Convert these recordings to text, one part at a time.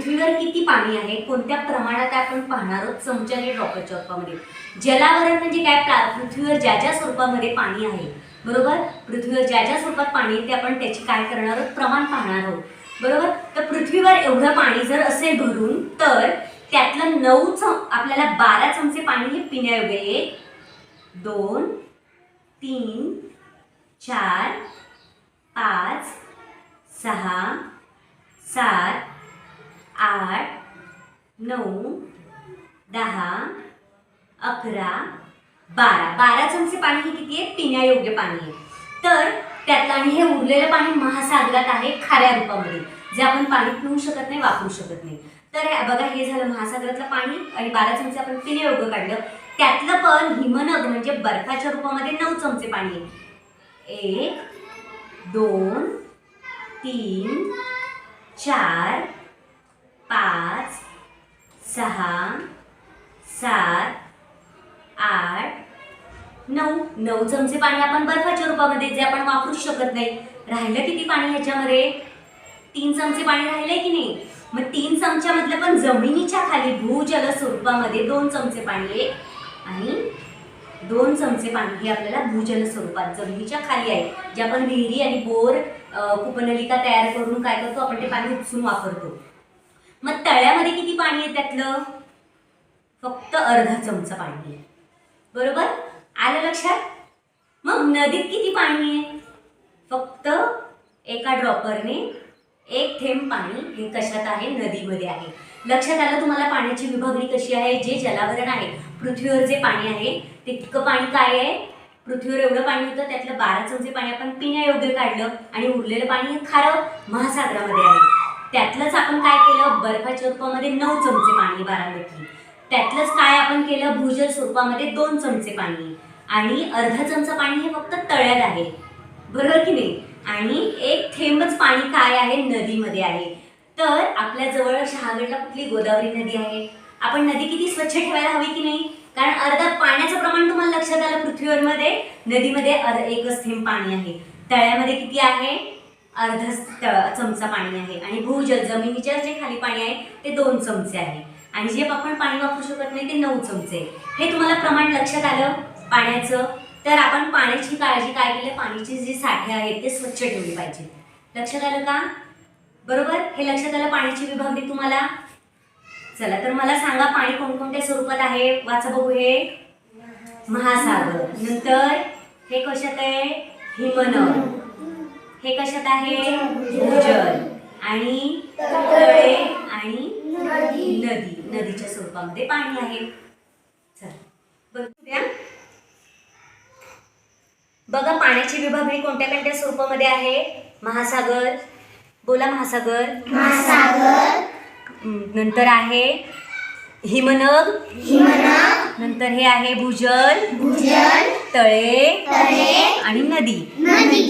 पृथ्वीवर किती पाणी आहे? कोणत्या प्रमाणात आहे आपण पाहणार आहोत? चमच्याने ड्रॉपरच्या रूपामध्ये. जलावरण म्हणजे काय? पृथ्वीवर ज्या ज्या स्वरूपामध्ये पाणी आहे. बरोबर? पृथ्वीवर ज्या ज्या स्वरूपात पाणी आहे ते आपण त्याची काय करणार आहोत? प्रमाण पाहणार आहोत. बरोबर? तर पृथ्वीवर एवढं पाणी जर असेल भरून तर त्यातलं नऊ चम आपल्याला बारा चमचे पाणी हे पिण्यायोग्य आहे. एक दोन तीन चार पाच सहा सात आठ नऊ दहा अकरा बारा. बारा चमचे पाणी हे किती आहे? पिण्यायोग्य पाणी आहे. तर त्यातलं आणि हे उरलेलं पाणी महासागरात आहे खाऱ्या रूपामध्ये. जे आपण पाणी पिऊ शकत नाही वापरू शकत नाही. तर बघा हे झालं महासागरातलं पाणी आणि बारा चमचे आपण पिण्यायोग्य काढलं. त्यातलं पण हिमनग म्हणजे बर्फाच्या रूपामध्ये नऊ चमचे पाणी आहे. एक दोन तीन चार पाच सहा सात आठ नऊ. नऊ चमचे पाणी आपण बर्फाच्या रूपामध्ये जे आपण वापरू शकत नाही. राहिलं किती पाणी ह्याच्यामध्ये? तीन चमचे पाणी राहिले की नाही? मग तीन चमच्यामधलं पण जमिनीच्या खाली भूजल स्वरूपामध्ये दोन चमचे पाणी आहे. आणि दोन चमचे पाणी हे आपल्याला भूजल स्वरूपात जमिनीच्या खाली आहे. जे आपण विहिरी आणि बोर कुपनलिका तयार करून काय करतो? आपण ते पाणी उपसून वापरतो. मग तळ्यामध्ये किती पाणी आहे त्यातलं? फक्त अर्धा चमचा पाणी आहे. बरोबर? आलं लक्षात? मग नदीत किती पाणी आहे? फक्त एका ड्रॉपरने एक थेंब पाणी हे कशात आहे? नदीमध्ये आहे. लक्षात आलं तुम्हाला पाण्याची विभागणी कशी आहे? जे जलावरण आहे पृथ्वीवर जे पाणी आहे तितकं पाणी काय आहे? पृथ्वीवर एवढं पाणी होतं त्यातलं बारा चमचे पाणी आपण पिण्यायोग्य काढलं आणि उरलेलं पाणी हे खारं महासागरामध्ये आहे. त्यातलंच आपण काय केलं? बर्फाच्या रूपामध्ये नऊ चमचे पाणी बारा बारामती त्यातलंच काय आपण केलं? भूजल स्वरूपामध्ये दोन चमचे पाणी. आणि अर्धा चमचा पाणी हे फक्त तळ्यात आहे. बरोबर की नाही? आणि एक थेंबच पाणी काय आहे? नदीमध्ये आहे. तर आपल्या जवळ शहागडला कुठली गोदावरी नदी आहे? आपण नदी किती स्वच्छ ठेवायला हवी की नाही? कारण अर्धा पाण्याचं प्रमाण तुम्हाला लक्षात आलं पृथ्वीवरमध्ये. नदीमध्ये अर- एकच थेंब पाणी आहे. तळ्यामध्ये किती आहे? अर्धा चमचा पाणी आहे आणि भूजल जमिनीच्या जे खाली पाणी आहे ते दोन चमचे आहे. आणि जे आपण पाणी वापरू शकत नाही ते नऊ चमचे हे तुम्हाला प्रमाण लक्षात आलं? पाण्याचं? तर आपण पाण्याची काळजी काय केली? पाण्याचे जे साठे आहेत ते स्वच्छ ठेवले पाहिजे. लक्षात आलं का? बरोबर? हे लक्षात आलं पाण्याची विभागणी तुम्हाला? चला तर मला सांगा पाणी कोणकोणत्या स्वरूपात आहे? वाचा बघू हे. महासागर. नंतर? हे कशात आहे? हिमनग हे कशात आहे? भूजल. आणि तळे आणि नदी. नदीच्या स्वरूपामध्ये पाणी आहे. चला बघू द्या. बघा पाण्याची विभागणी कोणत्या कोणत्या स्वरूपामध्ये आहे? महासागर. बोला महासागर. महासागर. नंतर आहे हिमनग. हिमनग. नंतर हे आहे भूजल. भूजल. तळे. तळे. आणि नदी. नदी.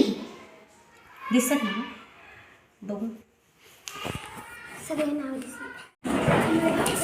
दिसत ना? बघू. सगळे नाव दिसत.